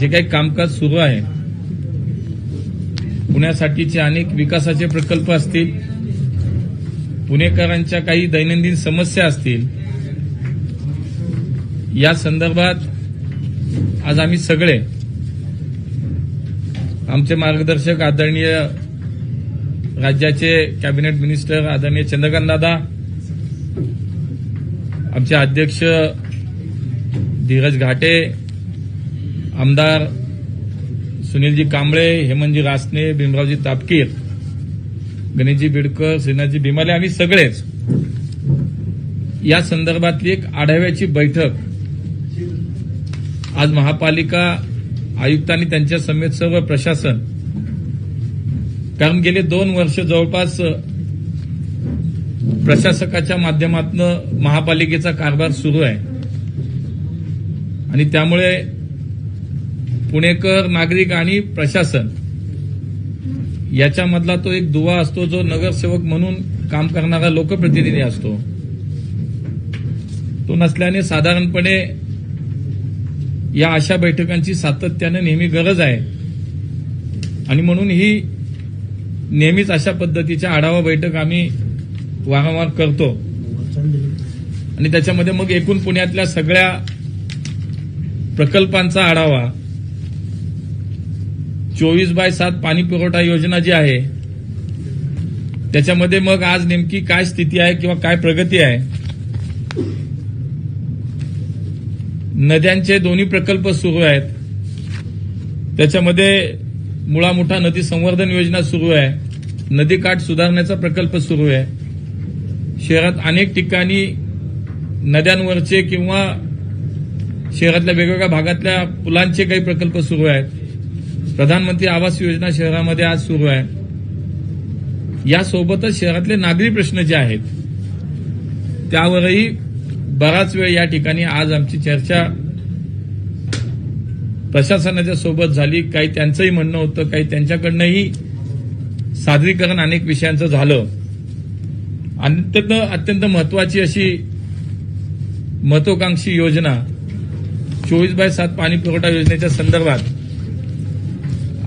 जे काही कामकाज सुरू आहे पुण्यासाठीचे अनेक विकासाचे प्रकल्प असतील पुणेकरांच्या काही दैनंदिन समस्या असतील या संदर्भात आज आम्ही सगळे आमचे मार्गदर्शक आदरणीय राज्याचे कॅबिनेट मिनिस्टर आदरणीय चंद्रकांत दादा आमचे अध्यक्ष धीरज घाटे आमदार सुनीलजी कांबळे हेमंतजी रासने भीमरावजी तापकीर गणेशजी बिडकर श्रीनाथजी भीमाले आम्ही सगळेच या संदर्भातली एक आढाव्याची बैठक आज महापालिका आयुक्त आणि त्यांच्या समेत सर्व प्रशासन कारण गेले दोन वर्ष जवळपास प्रशासकाच्या माध्यमातून महापालिकेचा कारभार सुरू आहे. आणि त्यामुळे पुणेकर नागरिक आणि प्रशासन. याच्यामधला तो एक दुवा असतो जो नगरसेवक म्हणून काम करणारा लोकप्रतिनिधी असतो. तो नसल्याने साधारणपणे या अशा बैठकांची सातत्यानं नेहमी गरज आहे. आणि म्हणून ही नेहमीच अशा पद्धतीच्या आढावा बैठक आम्ही वारंवार करतो. आणि त्याच्यामध्ये मग एकूण पुण्यातल्या सगळ्या प्रकल्पांचा आढावा चोवीस बाय सात पाणी पुरवठा योजना जी आहे त्याच्यामध्ये मग आज नेमकी काय स्थिती आहे किंवा काय प्रगती आहे? नद्यांचे दोन्ही प्रकल्प सुरू आहेत. त्याच्यामध्ये मुळा मोठा नदी संवर्धन योजना सुरू आहे. नदीकाठ सुधारण्याचा प्रकल्प सुरू आहे. शहरात अनेक ठिकाणी नद्यांवरचे किंवा शहरातल्या वेगवेगळ्या भागातल्या पुलांचे काही प्रकल्प सुरू आहेत. प्रधानमंत्री आवास योजना शहरामध्ये आज सुरू आहे. यासोबतच शहरातले नागरी प्रश्न जे आहेत त्यावरही बराच वेळ या ठिकाणी आज आमची चर्चा प्रशासनाच्या सोबत झाली. काही त्यांचंही म्हणणं होतं काही त्यांच्याकडनंही सादरीकरण अनेक विषयांचं झालं. अत्यंत अत्यंत महत्वाची अशी महत्वाकांक्षी योजना चोवीस बाय सात पाणी पुरवठा योजनेच्या संदर्भात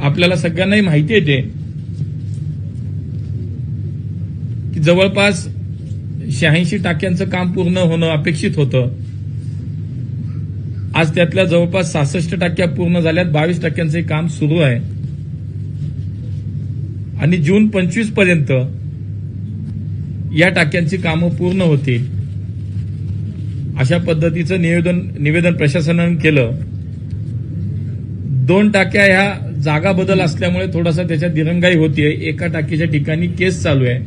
आपल्याला सगळ्यांनाही माहिती येते की जवळपास शहाऐंशी टाक्यांचं काम पूर्ण होणं अपेक्षित होतं. आज त्यातल्या जवळपास सहासष्ट टक्क्या पूर्ण झाल्यात बावीस टक्क्यांचं काम सुरू आहे. आणि जून पंचवीसपर्यंत या टाक्यांची कामं पूर्ण होतील. अशा पद्धतीचं निवेदन निवेदन प्रशासनानं केलं. दोन टाक्या ह्या जागा बदल असल्यामुळे थोडासा त्याच्यात दिरंगाई होतीये. एका टाकीच्या ठिकाणी केस चालू आहे.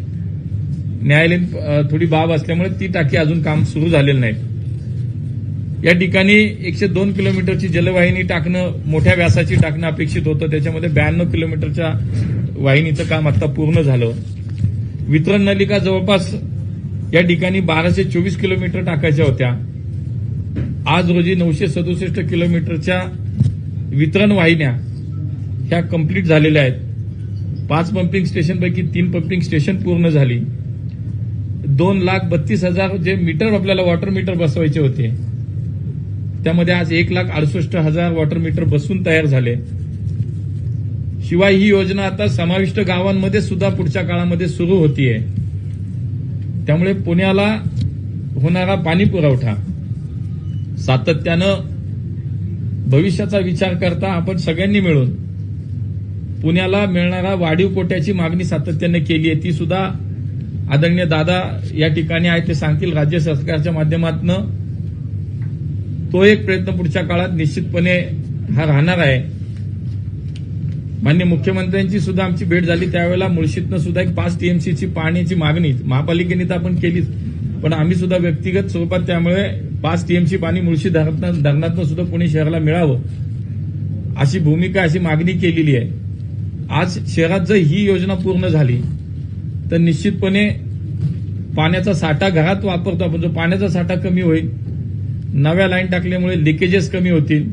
न्यायालयीन थोडी बाब असल्यामुळे ती टाकी अजून काम सुरू झालेलं नाही. या ठिकाणी एकशे दोन किलोमीटरची जलवाहिनी टाकणं मोठ्या व्यासाची टाकणं अपेक्षित होतं. त्याच्यामध्ये ब्याण्णव किलोमीटरच्या वाहिनीचं काम आता पूर्ण झालं. वितरण नलिका जवळपास या ठिकाणी बाराशे चोवीस किलोमीटर टाकायच्या होत्या. आज रोजी नऊशे सदुसष्ट किलोमीटरच्या वितरण वाहिन्या ह्या कंप्लीट झालेल्या आहेत. पाच पंपिंग स्टेशनपैकी तीन पंपिंग स्टेशन पूर्ण झाली. दोन लाख बत्तीस हजार जे मीटर आपल्याला वॉटर मीटर बसवायचे होते. त्यामध्ये आज एक लाख अडुसष्ट हजार वॉटर मीटर बसून तयार झाले. शिवाय ही योजना आता समाविष्ट गावांमध्ये सुद्धा पुढच्या काळामध्ये सुरू होतीये. त्यामुळे पुण्याला होणारा पाणी पुरवठा सातत्यानं भविष्याचा विचार करता आपण सगळ्यांनी मिळून पुण्याला मिळणारा वाढीव कोट्याची मागणी सातत्याने केली आहे. ती सुद्धा आदरणीय दादा या ठिकाणी आहे ते सांगतील. राज्य सरकारच्या माध्यमातून तो एक प्रयत्न पुढच्या काळात निश्चितपणे हा राहणार आहे. मान्य मुख्यमंत्र्यांची सुद्धा आमची भेट झाली. त्यावेळेला मुळशीतनं सुद्धा एक पाच टीएमसीची पाण्याची मागणी महापालिकेने तर आपण केलीच. पण आम्ही सुद्धा व्यक्तिगत स्वरूपात त्यामुळे पाच टीएमसी पाणी मुळशी धरणातनं सुद्धा पुणे शहराला मिळावं. अशी भूमिका अशी मागणी केलेली आहे. आज शहरात जर ही योजना पूर्ण झाली तर निश्चितपणे पाण्याचा साठा घरात वापरतो आपण. जो पाण्याचा साठा कमी होईल नव्या लाईन टाकल्यामुळे लिकेजेस कमी होतील.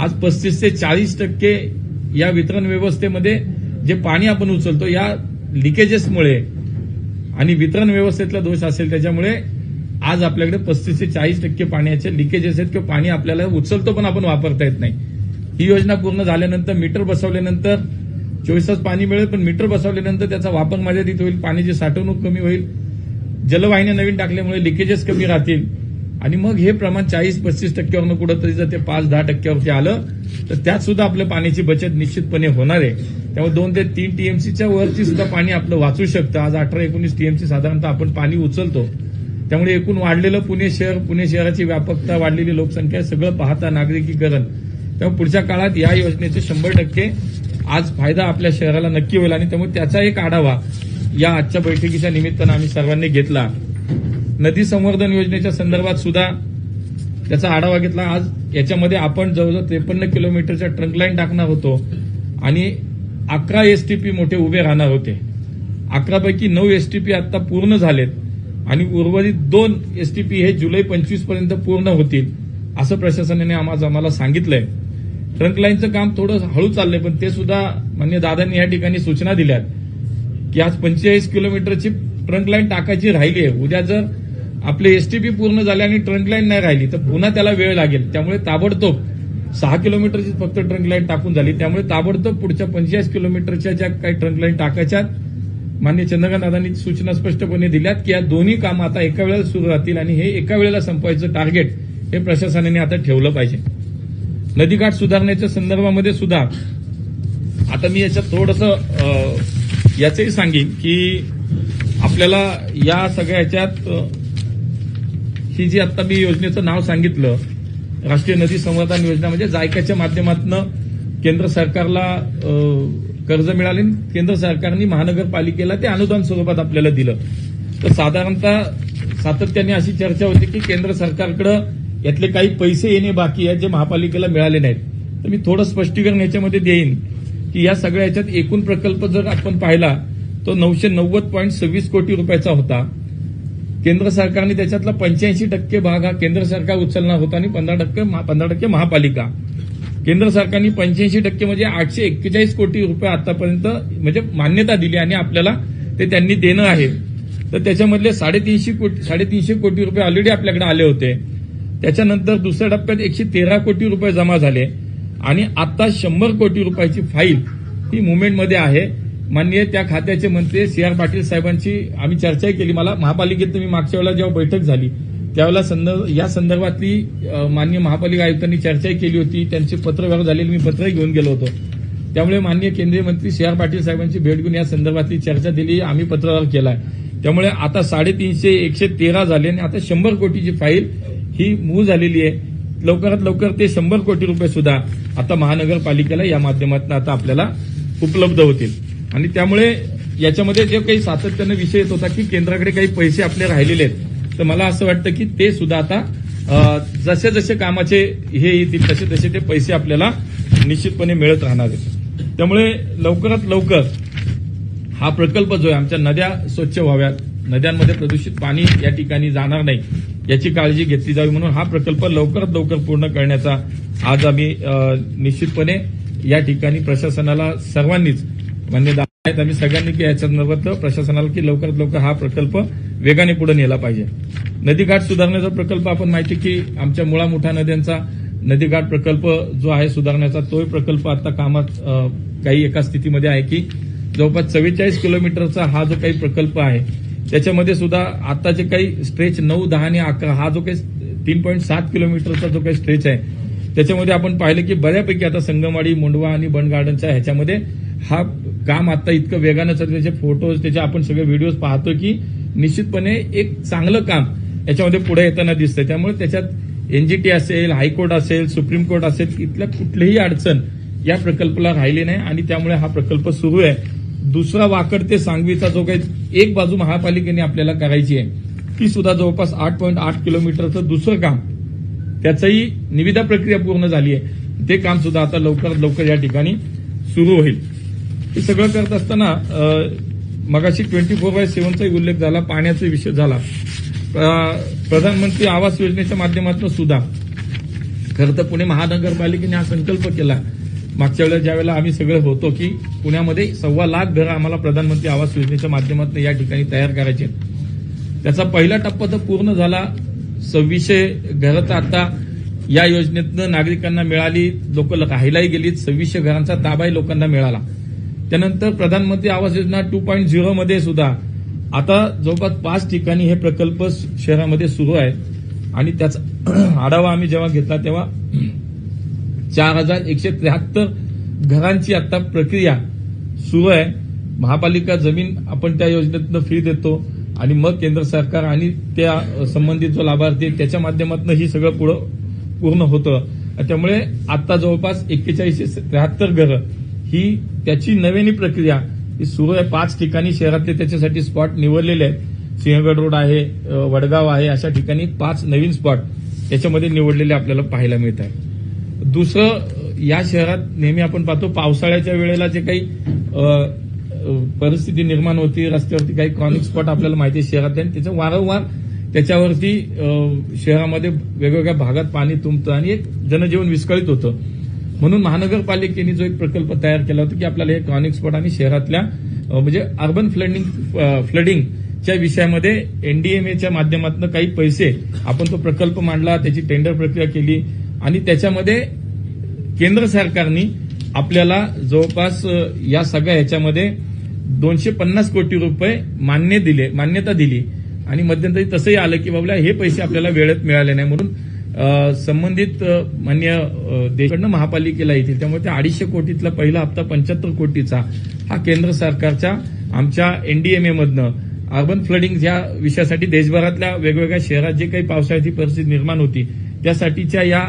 आज पस्तीस ते चाळीस टक्के या वितरण व्यवस्थेमध्ये जे पाणी आपण उचलतो या लिकेजेसमुळे आणि वितरण व्यवस्थेतला दोष असेल त्याच्यामुळे आज आपल्याकडे पस्तीस ते चाळीस टक्के पाण्याचे लिकेजेस आहेत किंवा पाणी आपल्याला उचलतो पण आपण वापरता येत नाही. ही योजना पूर्ण झाल्यानंतर मीटर बसवल्यानंतर चोवीस तास पाणी मिळेल पण मीटर बसवल्यानंतर त्याचा वापर मर्यादित होईल पाण्याची साठवणूक कमी होईल. जलवाहिन्या नवीन टाकल्यामुळे लिकेजेस कमी राहतील. आणि मग हे प्रमाण चाळीस पस्तीस टक्क्यावरनं कुठंतरी जर ते पाच दहा टक्क्यावरती आलं तर त्यात सुद्धा आपलं पाण्याची बचत निश्चितपणे होणार आहे. त्यामुळे दोन ते तीन टीएमसीच्या वरती सुद्धा पाणी आपलं वाचू शकतं. आज अठरा एकोणीस टीएमसी साधारणतः आपण पाणी उचलतो. त्यामुळे एकूण वाढलेलं पुणे शहर पुणे शहराची व्यापकता वाढलेली लोकसंख्या सगळं पाहता नागरिकीकरण. त्यामुळे पुढच्या काळात या योजनेचे शंभर टक्के आज फायदा आपल्या शहराला नक्की होईल. आणि त्यामुळे त्याचा एक आढावा या आजच्या बैठकीच्या निमित्तानं आम्ही सर्वांनी घेतला. नदी संवर्धन योजनेच्या संदर्भात सुद्धा त्याचा आढावा घेतला. आज याच्यामध्ये आपण जवळजवळ त्रेपन्न किलोमीटरच्या ट्रंक लाईन टाकणार होतो आणि अकरा एसटीपी मोठे उभे राहणार होते. अकरापैकी नऊ एसटीपी आता पूर्ण झालेत आणि उर्वरित दोन एसटीपी हे जुलै पंचवीसपर्यंत पूर्ण होतील असं प्रशासनाने आम्हाला आम्हाला सांगितलंय. ट्रंक लाईनचं काम थोडं हळू चाललंय पण ते सुद्धा मान्य दादांनी या ठिकाणी सूचना दिल्यात की आज पंचेचाळीस किलोमीटरची ट्रंक लाईन टाकायची राहिली आहे. उद्या जर आपले एसटीपी पूर्ण झाले आणि ट्रंक लाईन नाही राहिली तर पुन्हा त्याला वेळ लागेल. त्यामुळे ताबडतोब सहा किलोमीटरची फक्त ट्रंक लाईन टाकून झाली. त्यामुळे ताबडतोब पुढच्या पंचेचाळीस किलोमीटरच्या ज्या काही ट्रंक लाईन टाकायच्या मान्य चंद्रकांत दादांनी सूचना स्पष्टपणे दिल्यात की या दोन्ही कामं आता एका वेळेला सुरू राहतील आणि हे एका वेळेला संपवायचं टार्गेट हे प्रशासनाने आता ठेवलं पाहिजे. नदीकाठ सुधारण्याच्या संदर्भामध्ये सुद्धा आता मी याच्यात थोडस याचंही सांगेन की आपल्याला या सगळ्या याच्यात ही जी आता मी योजनेचं नाव सांगितलं राष्ट्रीय नदी संवर्धन योजना म्हणजे जायकाच्या माध्यमातून केंद्र सरकारला कर्ज मिळाले केंद्र सरकारने महानगरपालिकेला ते अनुदान स्वरूपात आपल्याला दिलं. तर साधारणतः सातत्याने अशी चर्चा होती की केंद्र सरकारकडे यातले काही पैसे येणे बाकी आहेत जे महापालिकेला मिळाले नाहीत. तर मी थोडं स्पष्टीकरण याच्यामध्ये देईन की या सगळ्या याच्यात एकूण प्रकल्प जर आपण पाहिला तो नऊशे नव्वद पॉईंट सव्वीस कोटी रुपयाचा होता. केंद्र सरकारने त्याच्यातला पंच्याऐंशी टक्के भाग हा केंद्र सरकार उचलणार होता आणि पंधरा टक्के पंधरा टक्के महापालिका. केंद्र सरकारने पंच्याऐंशी टक्के म्हणजे आठशे एक्केचाळीस कोटी रुपये आतापर्यंत म्हणजे मान्यता दिली आणि आपल्याला ते त्यांनी देणं आहे. तर त्याच्यामधले साडेतीनशे कोटी साडेतीनशे कोटी रुपये ऑलरेडी आपल्याकडे आले होते. त्याच्यानंतर दुसऱ्या टप्प्यात एकशे तेरा कोटी रुपये जमा झाले. आणि आता शंभर कोटी रुपयाची फाईल ही मुवमेंटमध्ये आहे. माननीय त्या खात्याचे मंत्री सी आर पाटील साहेबांची आम्ही चर्चाही केली. मला महापालिकेत मी मागच्या वेळेला जेव्हा बैठक झाली त्यावेळेला संदर्भ या संदर्भातली माननीय महापालिका आयुक्तांनी चर्चाही केली होती. त्यांचे पत्रव्यवहार झालेले मी पत्रही घेऊन गेलो होतो. त्यामुळे माननीय केंद्रीय मंत्री सी आर पाटील साहेबांची भेट घेऊन या संदर्भातली चर्चा दिली आम्ही पत्रव्यवहार केलाय. त्यामुळे आता साडेतीनशे एकशे तेरा झाले आणि आता शंभर कोटीची फाईल ही मूळ झालेली आहे. लवकरात लवकर ते शंभर कोटी रुपये सुद्धा आता महानगरपालिकेला या माध्यमातून आता आपल्याला उपलब्ध होतील. आणि त्यामुळे याच्यामध्ये जे काही सातत्यानं विषय येत होता की केंद्राकडे काही पैसे आपले राहिलेले आहेत तर मला असं वाटतं की ते सुद्धा आता जसे जसे कामाचे हे येतील तसे तसे ते पैसे आपल्याला निश्चितपणे मिळत राहणार आहेत. त्यामुळे लवकरात लवकर हा प्रकल्प जो आहे आमच्या नद्या स्वच्छ व्हाव्यात नद्यांमध्ये प्रदूषित पाणी या ठिकाणी जाणार नाही याची काळजी घेतली जावी म्हणून हा प्रकल्प लवकरात लवकर पूर्ण करण्याचा आज आम्ही निश्चितपणे या ठिकाणी प्रशासनाला सर्वांनीच मान्य आहेत. आम्ही सगळ्यांनी की या संदर्भात प्रशासनाला की लवकरात लवकर हा प्रकल्प वेगाने पुढे नेला पाहिजे. नदीघाट सुधारण्याचा प्रकल्प आपण माहिती की आमच्या मुळा मोठ्या नद्यांचा नदीघाट प्रकल्प जो आहे सुधारण्याचा तोही प्रकल्प आता कामात काही एका स्थितीमध्ये आहे की जवळपास चव्वेचाळीस किलोमीटरचा हा जो काही प्रकल्प आहे त्याच्यामध्ये सुद्धा आता जे काही स्ट्रेच नऊ दहा आणि अकरा हा जो काही तीन पॉईंट सात किलोमीटरचा जो काही स्ट्रेच आहे त्याच्यामध्ये आपण पाहिलं की बऱ्यापैकी आता संगमवाडी मुंडवा आणि बन गार्डनच्या ह्याच्यामध्ये हा काम आता इतकं वेगानं चालतं त्याचे फोटोज त्याचे आपण सगळे व्हिडिओज पाहतो की निश्चितपणे एक चांगलं काम याच्यामध्ये पुढे येताना दिसतंय. त्यामुळे त्याच्यात एनजीटी असेल हायकोर्ट असेल सुप्रीम कोर्ट असेल इथल्या कुठलीही अडचण या प्रकल्पाला राहिली नाही आणि त्यामुळे हा प्रकल्प सुरू आहे. दुसरा वाकड ते सांगवीचा जो काही एक बाजू महापालिकेने आपल्याला करायची आहे ती सुद्धा जवळपास आठ पॉईंट आठ किलोमीटरचं दुसरं काम. त्याचंही निविदा प्रक्रिया पूर्ण झाली आहे. ते काम सुद्धा आता लवकरात लवकर या ठिकाणी सुरू होईल. हे सगळं करत असताना मगाशी ट्वेंटी फोर बाय सेव्हनचाही उल्लेख झाला पाण्याचा विषय झाला. प्रधानमंत्री आवास योजनेच्या माध्यमातून सुद्धा. खरं तर पुणे महानगरपालिकेने हा संकल्प केला. मागच्या वेळेला ज्या वेळेला आम्ही सगळे होतो की पुण्यामध्ये सव्वा लाख घरं आम्हाला प्रधानमंत्री आवास योजनेच्या माध्यमातून या ठिकाणी तयार करायचे. त्याचा पहिला टप्पा तर पूर्ण झाला. सव्वीसशे घरं तर आता या योजनेतनं नागरिकांना मिळाली लोक राहायलाही गेलीत. सव्वीसशे घरांचा ताबाही लोकांना मिळाला. त्यानंतर प्रधानमंत्री Awas Yojana two point zero मध्ये सुद्धा आता जवळपास पाच ठिकाणी हे प्रकल्प शहरामध्ये सुरू आहेत. आणि त्याचा आढावा आम्ही जेव्हा घेतला तेव्हा चार हजार एकशे त्र्याहत्तर घरांची आता प्रक्रिया सुरू आहे. महापालिका जमीन आपण त्या योजनेतनं फ्री देतो आणि मग केंद्र सरकार आणि त्या संबंधित जो लाभार्थी त्याच्या माध्यमातून ही सगळं पुढं पूर्ण होतं. त्यामुळे आता जवळपास एक्केचाळीसशे त्र्याहत्तर घरं ही त्याची नव्यानी प्रक्रिया ही सुरू आहे. पाच ठिकाणी शहरातले त्याच्यासाठी स्पॉट निवडलेले आहेत. सिंहगड रोड आहे वडगाव आहे अशा ठिकाणी पाच नवीन स्पॉट त्याच्यामध्ये निवडलेले आपल्याला पाहायला मिळत आहे दुसरं या शहरात नेहमी आपण पाहतो पावसाळ्याच्या वेळेला जे काही परिस्थिती निर्माण होती रस्त्यावरती काही क्रॉनिक स्पॉट आपल्याला माहिती आहे आणि त्याचं वारंवार त्याच्यावरती शहरामध्ये वेगवेगळ्या भागात पाणी तुंबतं आणि एक जनजीवन विस्कळीत होतं. म्हणून महानगरपालिकेने जो एक प्रकल्प तयार केला होता की आपल्याला हे क्रॉनिक स्पॉट आणि शहरातल्या म्हणजे अर्बन फ्लडिंग फ्लडिंगच्या विषयामध्ये एनडीएमएच्या माध्यमातून काही पैसे आपण तो प्रकल्प मांडला त्याची टेंडर प्रक्रिया केली आणि त्याच्यामध्ये केंद्र सरकारने आपल्याला जवळपास या सगळ्या ह्याच्यामध्ये दोनशे पन्नास कोटी रुपये मान्य दिले मान्यता दिली आणि मध्यंतरी तसंही आलं की बाबा हे पैसे आपल्याला वेळेत मिळाले नाही म्हणून संबंधित मान्य अ, देशाकडनं महापालिकेला येतील. त्यामुळे त्या अडीचशे कोटीतला पहिला हप्ता पंच्याहत्तर कोटीचा हा केंद्र सरकारच्या आमच्या एनडीएमए मधनं अर्बन फ्लडिंग या विषयासाठी देशभरातल्या वेगवेगळ्या शहरात जे काही पावसाळ्याची परिस्थिती निर्माण होती त्यासाठीच्या या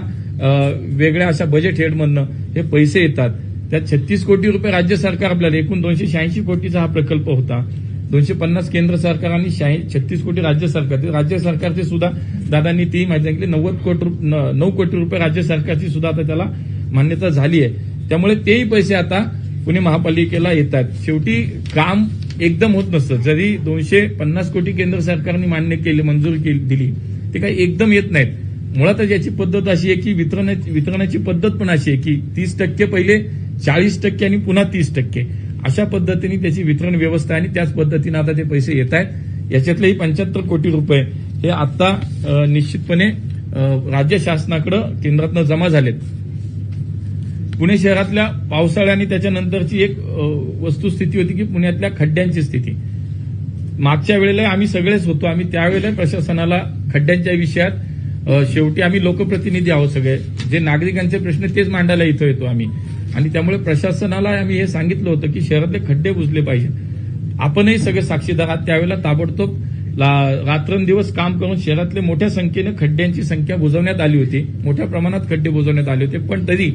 वेगळ्या अशा बजेट हेडमधनं हे पैसे येतात. त्यात छत्तीस कोटी रुपये राज्य सरकार आपल्याला एकूण दोनशे शहाऐंशी कोटीचा हा प्रकल्प होता. दोनशे पन्नास केंद्र सरकार आणि छत्तीस कोटी राज्य सरकार. राज्य सरकारचे सुद्धा दादांनी ती माहिती सांगितली नव्वद कोटी रुप- नऊ कोटी रुपये राज्य सरकारची सुद्धा आता त्याला मान्यता झाली आहे. त्यामुळे तेही पैसे आता पुणे महापालिकेला येतात. शेवटी काम एकदम होत नसतं. जरी दोनशे पन्नास कोटी केंद्र सरकारने मान्य केले मंजूर केली दिली ते काही एकदम येत नाहीत. मुळातच याची पद्धत अशी आहे की वितरणाची वितरणाची पद्धत पण अशी आहे की तीस टक्के पहिले चाळीस टक्के आणि पुन्हा तीस टक्के. अशा पद्धतीने त्याची वितरण व्यवस्था आणि त्याच पद्धतीने आता ते पैसे येत आहेत. याच्यातलेही पंच्याहत्तर कोटी रुपये हे आता निश्चितपणे राज्य शासनाकडे केंद्रातनं जमा झालेत. पुणे शहरातल्या पावसाळ्या आणि त्याच्यानंतरची एक वस्तुस्थिती होती की पुण्यातल्या खड्ड्यांची स्थिती. मागच्या वेळेला आम्ही सगळेच होतो. आम्ही त्यावेळेला प्रशासनाला खड्ड्यांच्या विषयात शेवटी आम्ही लोकप्रतिनिधी आहोत सगळे. जे नागरिकांचे प्रश्न तेच मांडायला इथं येतो आम्ही. आणि त्यामुळे प्रशासनाला आम्ही हे सांगितलं होतं की शहरातले खड्डे बुजले पाहिजेत आपणही सगळे साक्षीदार आहात. त्यावेळेला ताबडतोब ला- रात्रंदिवस काम करून शहरातले मोठ्या संख्येनं खड्ड्यांची संख्या बुजवण्यात आली होती. मोठ्या प्रमाणात खड्डे बुजवण्यात आले होते. पण तरी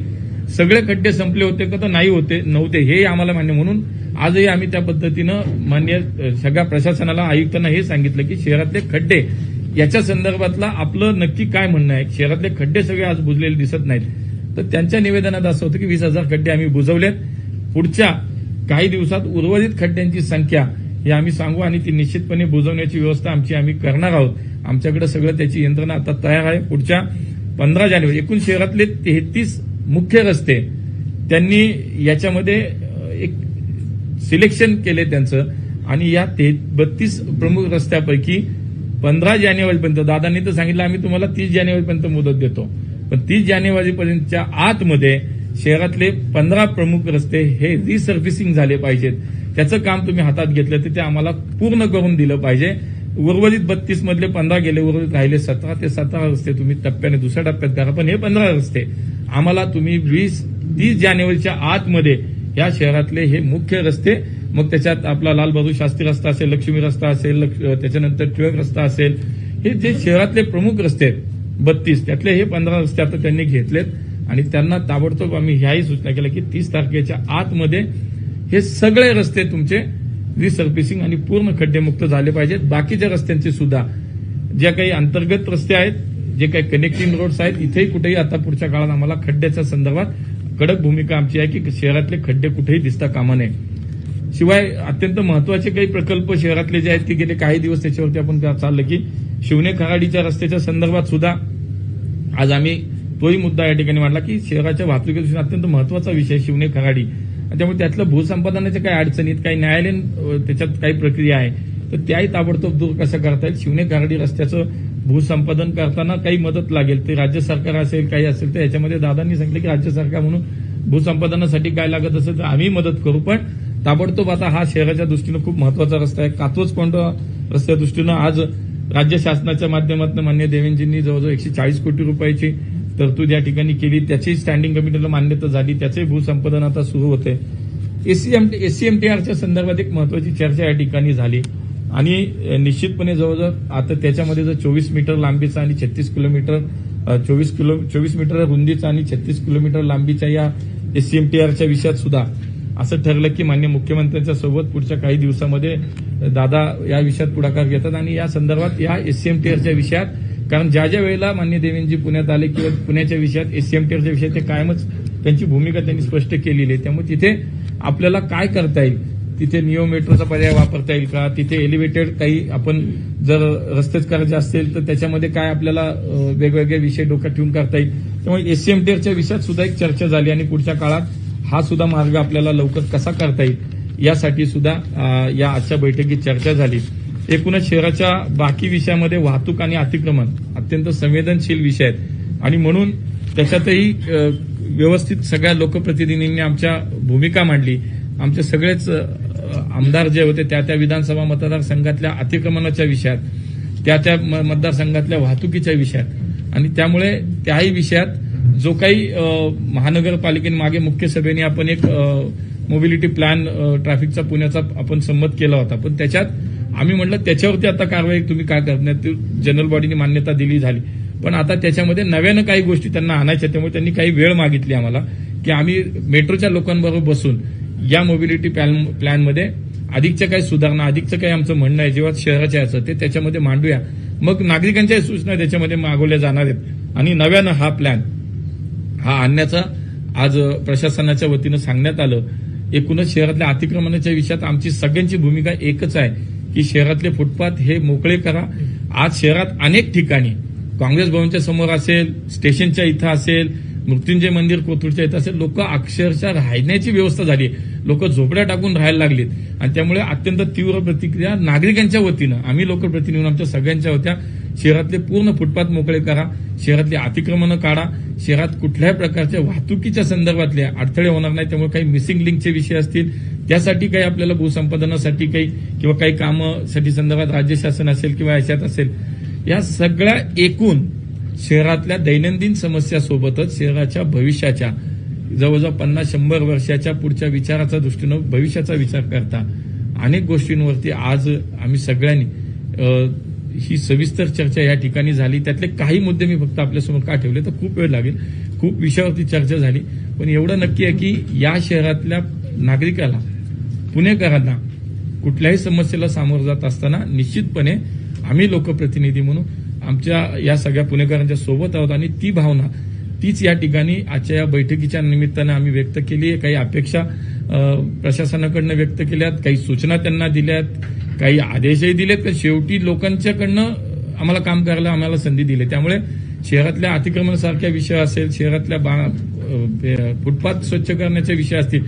सगळे खड्डे संपले होते का तर नाही होते नव्हते. हे आम्हाला मान्य म्हणून आजही आम्ही त्या पद्धतीनं मान्य सगळ्या प्रशासनाला आयुक्तांना हे सांगितलं की शहरातले खड्डे याच्या संदर्भातला आपलं नक्की काय म्हणणं आहे? शहरातले खड्डे सगळे आज बुजलेले दिसत नाहीत. तर त्यांच्या निवेदनात असं होतं की वीस हजार खड्डे आम्ही बुजवलेत. पुढच्या काही दिवसात उर्वरित खड्ड्यांची संख्या हे आम्ही सांगू आणि ती निश्चितपणे बुजवण्याची व्यवस्था आमची आम्ही करणार आहोत. आमच्याकडे सगळं त्याची यंत्रणा आता तयार आहे. पुढच्या पंधरा जानेवारी एकूण शहरातले तेहतीस मुख्य रस्ते त्यांनी याच्यामध्ये एक सिलेक्शन केले त्यांचं. आणि या ते बत्तीस प्रमुख रस्त्यापैकी पंधरा जानेवारीपर्यंत दादांनी तर सांगितलं आम्ही तुम्हाला तीस जानेवारीपर्यंत मुदत देतो. पण तीस जानेवारीपर्यंतच्या आतमध्ये शहरातले पंधरा प्रमुख रस्ते हे रिसर्व्हिसिंग झाले पाहिजेत. त्याचं काम तुम्ही हातात घेतलं तर ते आम्हाला पूर्ण करून दिलं पाहिजे. उर्वरित बत्तीस मधले पंधरा गेले उर्वरित राहिले सतरा ते सतरा रस्ते तुम्ही टप्प्याने दुसऱ्या टप्प्यात करा पण हे पंधरा रस्ते आम्हाला तुम्ही वीस तीस जानेवारीच्या आतमध्ये या शहरातले हे मुख्य रस्ते मग त्याच्यात आपला लालबहादूर शास्त्री रस्ता असेल लक्ष्मी रस्ता असेल लक्ष- त्याच्यानंतर टिळक रस्ता असेल हे जे शहरातले प्रमुख रस्ते आहेत बत्तीस. त्यातले हे पंधरा रस्ते आता त्यांनी घेतलेत. आणि त्यांना ताबडतोब आम्ही ह्याही सूचना केल्या की तीस तारखेच्या आतमध्ये हे सगळे रस्ते तुमचे रिसर्फिसिंग आणि पूर्ण खड्डेमुक्त झाले पाहिजेत. बाकीच्या रस्त्यांचे सुद्धा. ज्या काही अंतर्गत रस्ते आहेत जे काही कनेक्टिंग रोड्स आहेत इथेही कुठेही आता पुढच्या काळात आम्हाला खड्ड्याच्या संदर्भात कडक भूमिका आमची आहे की शहरातले खड्डे कुठेही दिसता कामा नये. शिवाय अत्यंत महत्त्वाचे काही प्रकल्प शहरातले जे आहेत ते गेले काही दिवस त्याच्यावरती आपण चाललं की शिवने खराडीच्या रस्त्याच्या संदर्भात सुद्धा आज आम्ही तोही मुद्दा या ठिकाणी मांडला की शहराच्या वाहतुकीदृष्टीने अत्यंत महत्त्वाचा विषय शिवने खराडी. त्यामुळे त्यातलं भूसंपादनाच्या काही अडचणीत काही न्यायालयीन त्याच्यात काही प्रक्रिया आहे. तर त्याही ताबडतोब दूर कसं करता येईल? शिवने खराडी रस्त्याचं भूसंपादन करताना काही मदत लागेल? ते राज्य सरकार असेल काही असेल तर याच्यामध्ये दादांनी सांगितलं की राज्य सरकार म्हणून भूसंपादनासाठी काय लागत असेल तर आम्ही मदत करू. पण ताबडतोब आता हा शहराच्या दृष्टीनं खूप महत्त्वाचा रस्ता आहे. कातोच कोंड रस्त्याच्या दृष्टीनं आज राज्य शासनाच्या माध्यमातून मान्य देवेंजींनी जवळजवळ एकशे चाळीस कोटी रुपयाची तरतूद या ठिकाणी केली. त्याची स्टँडिंग कमिटीला मान्यता झाली. त्याचंही भूसंपादन आता सुरू होते एसीएम एसीएमटीआरच्या संदर्भात एक महत्वाची चर्चा या ठिकाणी झाली. आणि निश्चितपणे जवळजवळ आता त्याच्यामध्ये जर चोवीस मीटर लांबीचा आणि छत्तीस किलोमीटर चोवीस किलो चोवीस मीटर रुंदीचा आणि छत्तीस किलोमीटर लांबीच्या या एसीएमटीआरच्या विषयात सुद्धा असं ठरलं की मान्य मुख्यमंत्र्यांच्या सोबत पुढच्या काही दिवसामध्ये दादा या विषयात पुढाकार घेतात आणि या संदर्भात या एससीएमटीआरच्या विषयात कारण ज्या ज्या वेळेला मान्य देवेंजी पुण्यात आले किंवा पुण्याच्या विषयात एससीएमटीआरच्या विषयात ते कायमच त्यांची भूमिका त्यांनी स्पष्ट केलेली आहे. त्यामुळे तिथे आपल्याला काय करता येईल? तिथे निओ मेट्रोचा पर्याय वापरता येईल का? तिथे एलिव्हेटेड काही आपण जर रस्तेच करायचे असतील तर त्याच्यामध्ये काय आपल्याला वेगवेगळे विषय डोक्यात ठेवून करता येईल? त्यामुळे एससीएमटीआरच्या विषयात सुद्धा एक चर्चा झाली आणि पुढच्या काळात हा सुद्धा मार्ग आपल्याला लवकर कसा करता येईल यासाठी सुद्धा या आजच्या बैठकीत चर्चा झाली. एकूणच शहराच्या बाकी विषयामध्ये वाहतूक आणि अतिक्रमण अत्यंत संवेदनशील विषय आहेत. आणि म्हणून त्याच्यातही व्यवस्थित सगळ्या लोकप्रतिनिधींनी आमच्या भूमिका मांडली. आमचे सगळेच आमदार जे होते त्या त्या विधानसभा मतदारसंघातल्या अतिक्रमणाच्या विषयात त्या त्या म- मतदारसंघातल्या वाहतुकीच्या विषयात. आणि त्यामुळे त्याही विषयात जो काही महानगरपालिकेने मागे मुख्य सभेने आपण एक मोबिलिटी प्लॅन ट्रॅफिकचा पुण्याचा आपण संमत केला होता. पण त्याच्यात आम्ही म्हटलं त्याच्यावरती आता कारवाई तुम्ही काय करण्यात जनरल बॉडीने मान्यता दिली झाली. पण आता त्याच्यामध्ये नव्यानं काही गोष्टी त्यांना आणायच्या त्यामुळे त्यांनी काही वेळ मागितली आम्हाला की आम्ही मेट्रोच्या लोकांबरोबर बसून या मोबिलिटी प्लॅन प्लॅनमध्ये अधिकच्या काही सुधारणा अधिकचं काही आमचं म्हणणं आहे जेव्हा शहराच्या असं ते त्याच्यामध्ये मांडूया. मग नागरिकांच्या सूचना त्याच्यामध्ये मागवल्या जाणार आहेत. आणि नव्यानं हा प्लॅन हा आणण्याचा आज प्रशासनाच्या वतीनं सांगण्यात आलं. एकूणच शहरातल्या अतिक्रमणाच्या विषयात आमची सगळ्यांची भूमिका एकच आहे की शहरातले फुटपाथ हे मोकळे करा. आज शहरात अनेक ठिकाणी काँग्रेस भवनच्या समोर असेल स्टेशनच्या इथं असेल मृत्युंजय मंदिर कोथरूडच्या इथं असेल लोक अक्षरशः राहण्याची व्यवस्था झाली लोक झोपड्या टाकून राहायला लागलीत. आणि त्यामुळे अत्यंत तीव्र प्रतिक्रिया नागरिकांच्या वतीनं आम्ही लोकप्रतिनिधी आमच्या सगळ्यांच्या होत्या. शहरातले पूर्ण फुटपाथ मोकळे करा शहरातली अतिक्रमणं काढा शहरात कुठल्याही प्रकारच्या वाहतुकीच्या संदर्भातले अडथळे होणार नाही त्यामुळे काही मिसिंग लिंकचे विषय असतील. त्यासाठी काही आपल्याला भूसंपादनासाठी काही किंवा काही कामासाठी संदर्भात राज्य शासन असेल किंवा याच्यात असेल. या सगळ्या एकूण शहरातल्या दैनंदिन समस्यासोबतच शहराच्या भविष्याच्या जवळजवळ पन्नास शंभर वर्षाच्या पुढच्या विचाराचा दृष्टीनं भविष्याचा विचार करता अनेक गोष्टींवरती आज आम्ही सगळ्यांनी ही सविस्तर चर्चा या ठिकाणी झाली. त्यातले काही मुद्दे मी फक्त आपल्यासमोर का ठेवले? तर खूप वेळ लागेल. खूप विषयावरती चर्चा झाली. पण एवढं नक्की आहे की या शहरातल्या नागरिकाला पुणेकरांना कुठल्याही समस्येला सामोरं जात असताना निश्चितपणे आम्ही लोकप्रतिनिधी म्हणून आमच्या या सगळ्या पुणेकरांच्या सोबत आहोत आणि ती भावना तीच या ठिकाणी आजच्या या बैठकीच्या निमित्तानं आम्ही व्यक्त केली आहे. काही अपेक्षा प्रशासनाकडनं व्यक्त केल्यात काही सूचना त्यांना दिल्यात. काही आदेशही दिलेत का शेवटी लोकांच्याकडनं आम्हाला काम करायला आम्हाला संधी दिली त्यामुळे शहरातल्या अतिक्रमणासारख्या विषय असेल शहरातल्या फुटपाथ स्वच्छ करण्याचे विषय असतील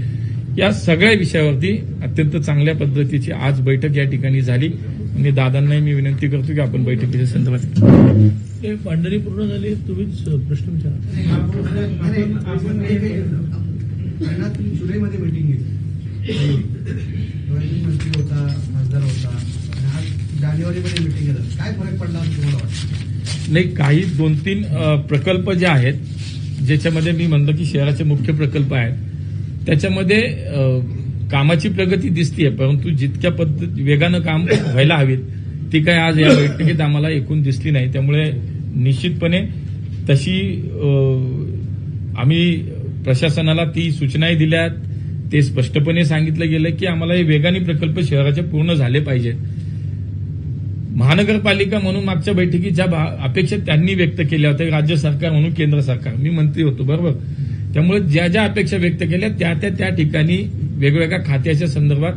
या सगळ्या विषयावरती अत्यंत चांगल्या पद्धतीची आज बैठक या ठिकाणी झाली आणि दादांनाही मी विनंती करतो की आपण बैठकीच्या संदर्भात ते भांडणी पूर्ण झाली तुम्हीच प्रश्न विचारा आपण आपण महिन्यात जुलैमध्ये मीटिंग घेतली गृहनिर्माण मंत्री होता खासदार होता आणि जानेवारीमध्ये घेतात काय फरक पडला तुम्हाला वाटतं? नाही काही दोन तीन प्रकल्प जे आहेत ज्याच्यामध्ये मी म्हणलं की शहराचे मुख्य प्रकल्प आहेत त्याच्यामध्ये कामाची प्रगती दिसतीये परंतु जितक्या पद्धत वेगानं काम व्हायला हवीत ती काय आज या बैठकीत आम्हाला एकूण दिसली नाही. त्यामुळे निश्चितपणे तशी आम्ही प्रशासनाला ती सूचनाही दिल्यात. ते स्पष्टपणे सांगितलं गेलं की आम्हाला हे वेगाने प्रकल्प शहराचे पूर्ण झाले पाहिजेत. महानगरपालिका म्हणून मागच्या बैठकीच्या अपेक्षा त्यांनी व्यक्त केल्या होत्या राज्य सरकार म्हणून केंद्र सरकार मी मंत्री होतो बरोबर? त्यामुळे ज्या ज्या अपेक्षा व्यक्त केल्या त्या त्या त्या ठिकाणी वेगवेगळ्या खात्याच्या संदर्भात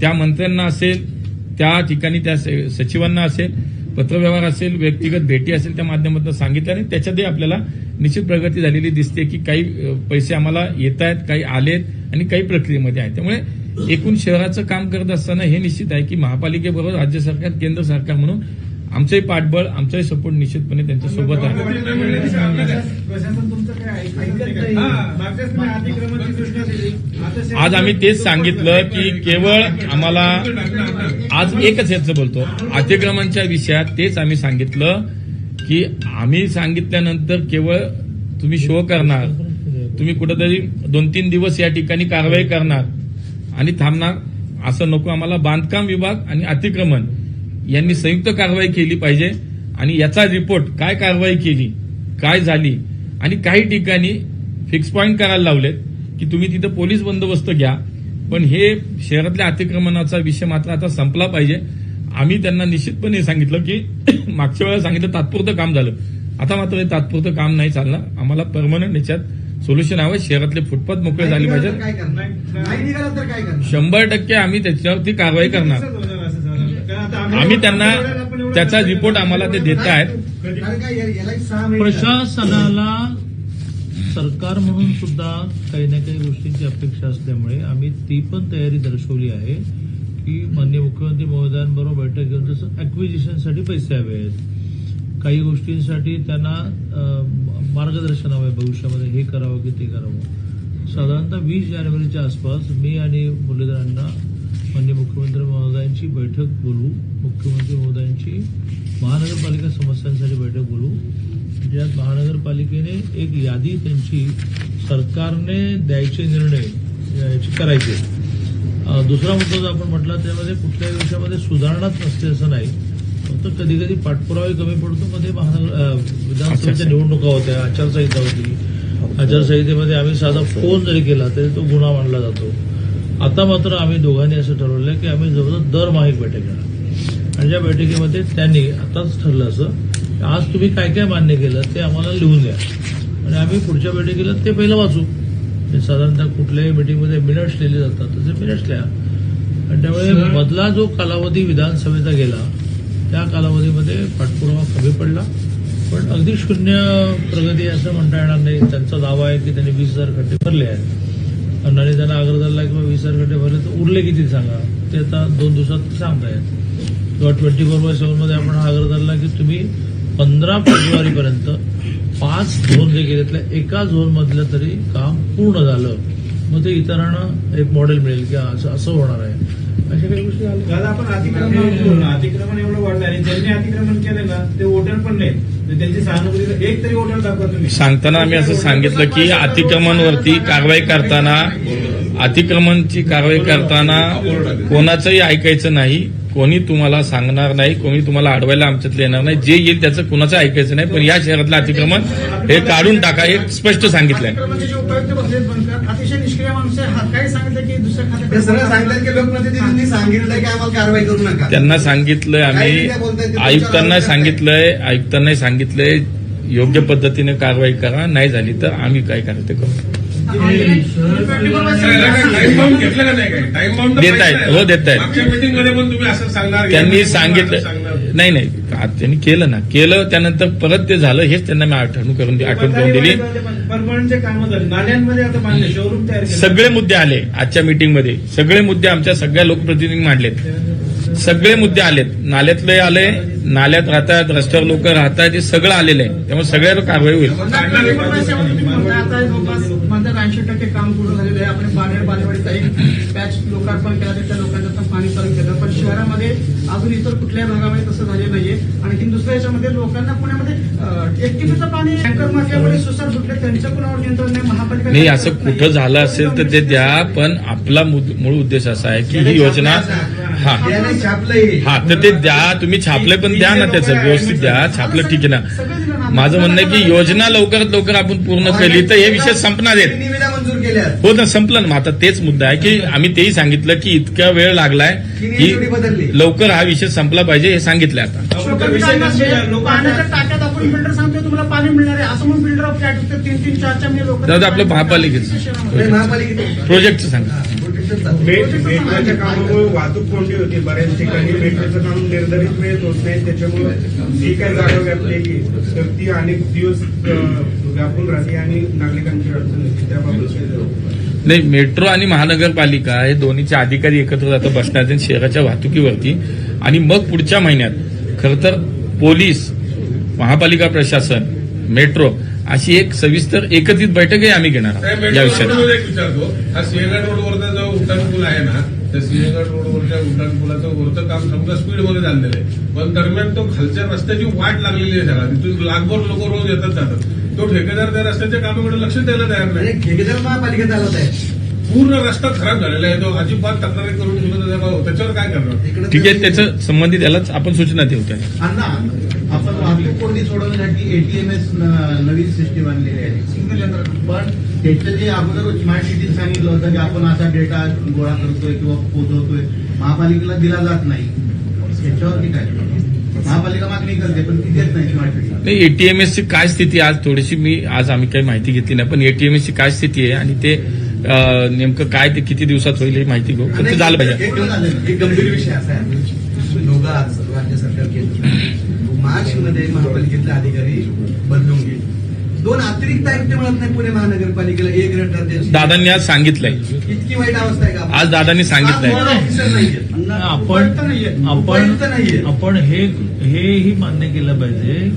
त्या मंत्र्यांना असेल त्या ठिकाणी त्या स- सचिवांना असेल पत्रव्यवहार असेल व्यक्तिगत भेटी असेल त्या माध्यमातून सांगितलं आणि त्याच्यातही आपल्याला निश्चित प्रगती झालेली दिसते की काही पैसे आम्हाला येत आहेत काही आलेत आणि काही प्रक्रियेमध्ये आहेत. त्यामुळे एकूण शहराचं काम करत असताना हे निश्चित आहे की महापालिकेबरोबर राज्य सरकार केंद्र सरकार म्हणून आमचंही पाठबळ आमचाही सपोर्ट निश्चितपणे त्यांच्यासोबत आहे. आज आम्ही तेच सांगितलं की केवळ आम्हाला आज एकच याचं बोलतो. अतिक्रमणच्या विषयात तेच आम्ही सांगितलं की आम्ही सांगितल्यानंतर केवळ तुम्ही शो करणार. तुम्ही कुठेतरी दोन तीन दिवस या ठिकाणी कारवाई करणार. आणि थांबणार. असं नको आम्हाला बांधकाम विभाग आणि अतिक्रमण. यांनी संयुक्त कारवाई केली पाहिजे आणि याचा रिपोर्ट काय कारवाई केली काय झाली आणि काही ठिकाणी फिक्स पॉईंट करायला लावलेत की तुम्ही तिथं पोलीस बंदोबस्त घ्या. पण हे शहरातल्या अतिक्रमणाचा विषय मात्र आता संपला पाहिजे. आम्ही त्यांना निश्चितपणे सांगितलं की मागच्या वेळेला सांगितलं तात्पुरतं काम झालं. आता मात्र हे तात्पुरतं काम नाही चालणार. आम्हाला परमनंट याच्यात सोल्युशन हवं. शहरातले फुटपाथ मोकळे झाले पाहिजेत. शंभर टक्के आम्ही त्याच्यावरती कारवाई करणार. आम्ही त्यांना त्याचा रिपोर्ट आम्हाला ते देत आहेत. प्रशासनाला सरकार म्हणून सुद्धा काही ना काही गोष्टींची अपेक्षा असल्यामुळे आम्ही ती पण तयारी दर्शवली आहे की माननीय मुख्यमंत्री महोदयांबरोबर बैठक घेऊन जसं अक्विजिशनसाठी पैसे हवे आहेत काही गोष्टींसाठी त्यांना मार्गदर्शन हवं आहे भविष्यामध्ये हे करावं की ते करावं. साधारणतः वीस जानेवारीच्या आसपास मी आणि मुरलीधरांना माननीय मुख्यमंत्री महोदयांची बैठक बोलवू मुख्यमंत्री महोदयांची महानगरपालिका समस्यांसाठी बैठक बोलू. ज्यात महानगरपालिकेने एक यादी त्यांची सरकारने द्यायचे निर्णय करायचे दुसरा मुद्दा जो आपण म्हटला त्यामध्ये कुठल्याही विषयामध्ये सुधारणाच नसते असं नाही. फक्त कधी कधी पाठपुरावाही कमी पडतो. मध्ये महानगर विधानसभेच्या निवडणुका होत्या आचारसंहिता होती. आचारसंहितेमध्ये आम्ही साधा फोन जरी केला तरी तो गुन्हा मानला जातो. आता मात्र आम्ही दोघांनी असं ठरवलं की आम्ही जवळजवळ दरमहा एक बैठक घेणार. आणि ज्या बैठकीमध्ये त्यांनी आताच ठरलं असं आज तुम्ही काय काय मान्य केलं ते आम्हाला लिहून द्या. आणि आम्ही पुढच्या बैठकीला ते पहिलं वाचू. साधारणतः कुठल्याही मिटिंगमध्ये मिनिट्स लिहिले जातात तसे मिनिट्स लिहा. आणि त्यामुळे मधला जो कालावधी विधानसभेचा गेला त्या कालावधीमध्ये पाठपुरावा कमी पडला. पण अगदी शून्य प्रगती असं म्हणता येणार नाही. त्यांचा दावा आहे की त्यांनी वीस हजार खड्डे भरले आहेत. आणि त्यांना आग्रह धरला किंवा वीस हजार खड्डे भरले तर उरले किती सांगा? ते आता दोन दिवसात सांगतायत. किंवा ट्वेंटी फोर बाय सेव्हनमध्ये आपण हा आग्रह धरला की तुम्ही पंधरा फेब्रुवारीपर्यंत पाच झोन जे गेले त्यातल्या एका झोन मधलं तरी काम पूर्ण झालं. मग ते इतरांना एक मॉडेल मिळेल की असं असं होणार आहे. अशा काही गोष्टी झाल्या आपण अतिक्रमण अतिक्रमण एवढं वाढलं आणि ज्यांनी अतिक्रमण केलं ना ते वोटर पण नाहीत. तर त्यांची सहानुभूती एक तरी वोटर दाखवा तुम्ही. सांगताना आम्ही असं सांगितलं की अतिक्रमणवरती कारवाई करताना अतिक्रमणची कारवाई करताना कोणाचंही ऐकायचं नाही. कोणी तुम्हाला सांगणार नाही कोणी तुम्हाला अडवायला आमच्यातलं येणार नाही. जे येईल त्याचं कुणाचं ऐकायचं नाही. पण या शहरातलं अतिक्रमण हे काढून टाका हे स्पष्ट सांगितलंय. हा करू त्यांना सांगितलंय आम्ही आयुक्तांना सांगितलंय आयुक्तांना सांगितलंय योग्य पद्धतीने कारवाई करा नाही झाली तर आम्ही काय करायचं ते करू? हो, देत आहेत. त्यांनी सांगितलं. नाही नाही त्यांनी केलं ना. केलं त्यानंतर परत ते झालं हेच त्यांना मी आठवण करून आठवण करून दिली. सगळे मुद्दे आले आजच्या मीटिंगमध्ये सगळे मुद्दे आमच्या सगळ्या लोकप्रतिनिधींनी मांडलेत. सगळे मुद्दे आलेत. नाल्यातले आले नाल्यात राहतात रस्त्यावर लोक राहतात हे सगळं आलेलं आहे. त्यामुळे सगळ्यावर कारवाई होईल. पाणी शहरामध्ये अजून इतर कुठल्याही भागामध्ये तसं नाहीये आणखी दुसऱ्या याच्यामध्ये लोकांना पुण्यामध्ये पाणी टँकर सुसार सुटले कुणावर नियंत्रण नाही महापालिका नाही असं कुठं झालं असेल तर ते द्या पण आपला मूळ उद्देश असा आहे की ही योजना हा. त्याने छापलंय. हा तर ते द्या तुम्ही छापले पण द्या ना त्याचं व्यवस्थित द्या छापलं ठीक आहे ना. माझं म्हणणं आहे की योजना लवकरात लवकर आपण पूर्ण केली तर हे विषय संपणार आहेत. निविदा मंजूर केल्या हो ना संपलं ना. मग आता तेच मुद्दा आहे की आम्ही तेही सांगितलं की इतका वेळ लागलाय बदलली. की लवकर हा विषय संपला पाहिजे हे सांगितलं आता. आपण तर विषय नसतो या लोकांना पाण्याच्या टाक्यात आपण बिल्डर सांगतोय तुम्हाला पाणी मिळणार आहे. असं म्हणून बिल्डर ऑफ फ्लॅट तीन तीन चार चार महिने लोक दादा, आपलं महापालिकेचं. नाही, प्रोजेक्टचं सांगा. मेट्रोच्या कामामुळे वाहतूक कोंडी होती. बऱ्याच ठिकाणी मेट्रोचं काम निर्धारित वेळेत होत नाही. त्याच्यामुळे जी काही जागा व्यापलेली तर ती अनेक दिवस व्यापून राहते आणि नागरिकांची अडचण होती. त्याबाबत नाही मेट्रो आणि महानगरपालिका हे दोन्हीचे अधिकारी एकत्र जातात बसण्यात शहराच्या वाहतुकीवरती. आणि मग पुढच्या महिन्यात खरं तर पोलीस महापालिका प्रशासन मेट्रो अशी एक सविस्तर एकत्रित बैठकही आम्ही घेणार आहोत या एक विचारतो. हा सिंहगड रोडवरचा जो उड्डाण पूल आहे ना त्या सिंहगड रोडवरच्या उड्डाण पुलाचं वरचं काम समजा स्पीडमध्ये झालेलं आहे. पण दरम्यान तो खालच्या रस्त्याची वाट लागलेली आहे त्याला तिथून लाखभर लोक रोज येतात जातात. तो ठेकेदार त्या रस्त्याच्या कामाकडे लक्ष द्यायला तयार म्हणजे नाही ठेकेदार महापालिका चालवत आहे. पूर्ण रस्ता खराब झालेला आहे. तो अजिबात तक्रारी करून त्याच्यावर काय करणार? ठीक आहे त्याचं संबंधित यालाच आपण सूचना देऊ त्या अण्णा आपण वाहतूक कोंडी सोडवण्यासाठी एटीएमएस नवीन सिस्टीम आणलेली आहे. पण त्याचं जे अगोदर स्मार्ट सिटीत सांगितलं होतं की आपण असा डेटा गोळा करतोय किंवा पोहोचवतोय महापालिकेला दिला जात नाही. त्याच्यावरती काय महापालिका मागणी करते पण ती देत नाही स्मार्ट सिटी नाही एटीएमएस ची काय स्थिती आहे? आज थोडीशी मी आज आम्ही काही माहिती घेतली नाही पण एटीएमएस ची काय स्थिती आहे? आणि ते नेमकं काय ते किती दिवसात होईल ही माहिती घेऊ. पण ते झालं पाहिजे. एक गंभीर- एक गंभीर विषय असा आहे. आज राज्य सरकार केलं. मार्च मध्ये महापालिकेतले अधिकारी बदलून गेले. दोन अतिरिक्त आयुक्त मिळत नाही पुणे महानगरपालिकेला. ए ग्रेड दर्जाची दादांनी आज सांगितलंय. इतकी वाईट अवस्था आहे का? आज दादांनी सांगितलंय. आपण आपण नाहीये. आपण हे हेही मान्य केलं पाहिजे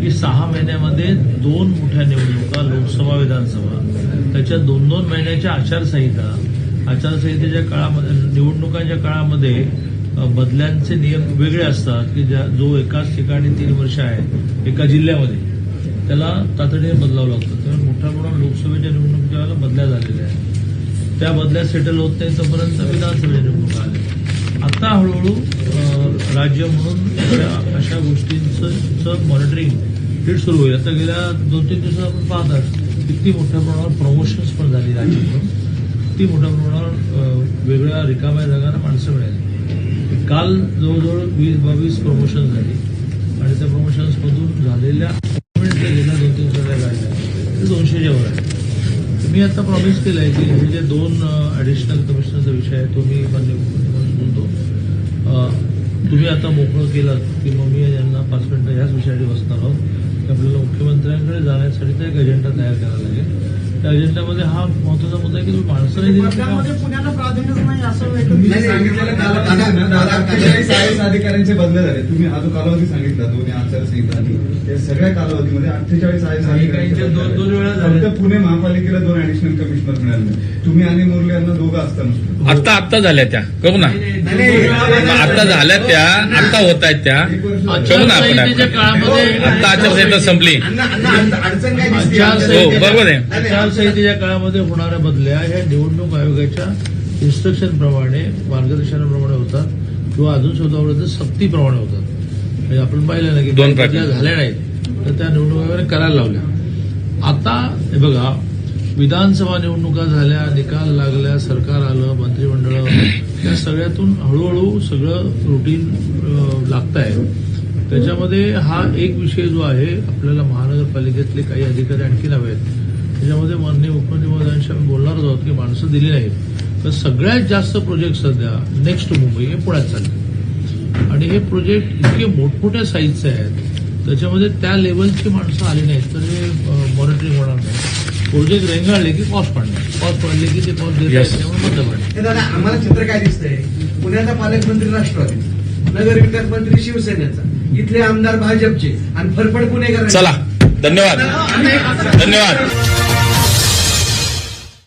की सहा महिन्यामध्ये दोन मोठ्या निवडणुका लोकसभा विधानसभा त्याच्या दोन दोन महिन्याच्या आचारसंहिता आचारसंहितेच्या काळामध्ये निवडणुकांच्या काळामध्ये बदल्यांचे नियम वेगळे असतात की ज्या जो एकाच ठिकाणी तीन वर्ष आहे एका जिल्ह्यामध्ये. त्याला तातडीने बदलावं लागतं. त्यामुळे मोठ्या प्रमाणात लोकसभेच्या निवडणुकीच्या वेळेला बदल्या झालेल्या आहेत. त्या बदल्या सेटल होत नाही तोपर्यंत विधानसभेच्या निवडणुका आल्या. आता हळूहळू राज्य म्हणून अशा अशा गोष्टींचं मॉनिटरिंग हे सुरू होईल. आता गेल्या दोन तीन दिवसात आपण पाहतात किती मोठ्या प्रमाणावर प्रमोशन्स पण झाली राज्यातून. किती मोठ्या प्रमाणावर वेगळ्या रिकाम्या जागांना माणसं मिळाली. काल जवळजवळ वीस बावीस प्रमोशन झाली. आणि त्या प्रमोशन्स मधून झालेल्या गेल्या दोन तीन सगळ्या गाड्या ते दोनशेच्या वर आहे. मी आता प्रॉमिस केलं आहे की हे जे दोन ॲडिशनल कमिशनरचा विषय आहे तो मी मान्य बोलतो. तुम्ही आता मोकळं केलं की मग मी यांना पाच मिनिटं ह्याच विषयासाठी बसणार आहोत. आपल्याला मुख्यमंत्र्यांकडे जाण्यासाठी एक अजेंडा तयार करायला लागेल त्या अजेंडामध्ये हा महत्त्वाचा मुद्दा आहे की तुम्ही माणसं नाही अधिकाऱ्यांचे बदले झाले तुम्ही हा जो कालावधी सांगितला दोन्ही आचारसंहिता आणि त्या सगळ्या कालावधीमध्ये अठ्ठेचाळीस आय एस अधिकाऱ्यांचे दोन- दोन वेळा झाले. पुणे महापालिकेला दोन ऍडिशनल कमिशनर मिळाले तुम्ही आणि मुरली यांना दोघं असता नुसतं. आत्ता आत्ता झाल्या त्या. करू ना. नाही, नाही, मग आता झाल्या त्या आता होत आहेत त्या. करू ना आपण आचारसंहितेच्या काळामध्ये आता आचारसंहिता संपली. हो, बरोबर आहे. आचारसंहितेच्या काळामध्ये होणाऱ्या बदल्या ह्या निवडणूक आयोगाच्या इन्स्ट्रक्शन प्रमाणे मार्गदर्शनाप्रमाणे होतात. किंवा अजून शोधापर्यंत सक्तीप्रमाणे होतात. म्हणजे आपण पाहिलं ना की दोन काही प्रकार. बदल्या झाल्या नाहीत. तर त्या निवडणूक आयोगाने करायला लावल्या. आता हे बघा विधानसभा निवडणुका झाल्या निकाल लागल्या सरकार आलं मंत्रिमंडळ या सगळ्यातून हळूहळू सगळं रुटीन लागत आहे त्याच्यामध्ये हा एक विषय जो आहे आपल्याला महानगरपालिकेतले काही अधिकारी आणखी नव्हे आहेत. त्याच्यामध्ये माननीय मुख्यमंत्री महोदयांशी आम्ही बोलणारच आहोत की माणसं दिली नाहीत तर सगळ्यात जास्त प्रोजेक्ट सध्या नेक्स्ट मुंबई हे पुण्यात चालले. आणि हे प्रोजेक्ट इतके मोठमोठ्या साईजचे आहेत. त्याच्यामध्ये त्या लेवलची माणसं आली नाहीत तर हे मॉनिटरिंग होणार नाही. प्रोजेक्ट रेंगाळले की कॉस्ट पडणार कॉस्ट पडले की ते कॉस्ट देत त्यामुळे बंद पडणार हे दादा आम्हाला चित्र काय दिसतंय? पुण्याचा पालकमंत्री राष्ट्रवादी नगर विकास मंत्री शिवसेनेचा. इथले आमदार भाजपचे आणि फरफड पुणेकर चला धन्यवाद. धन्यवाद.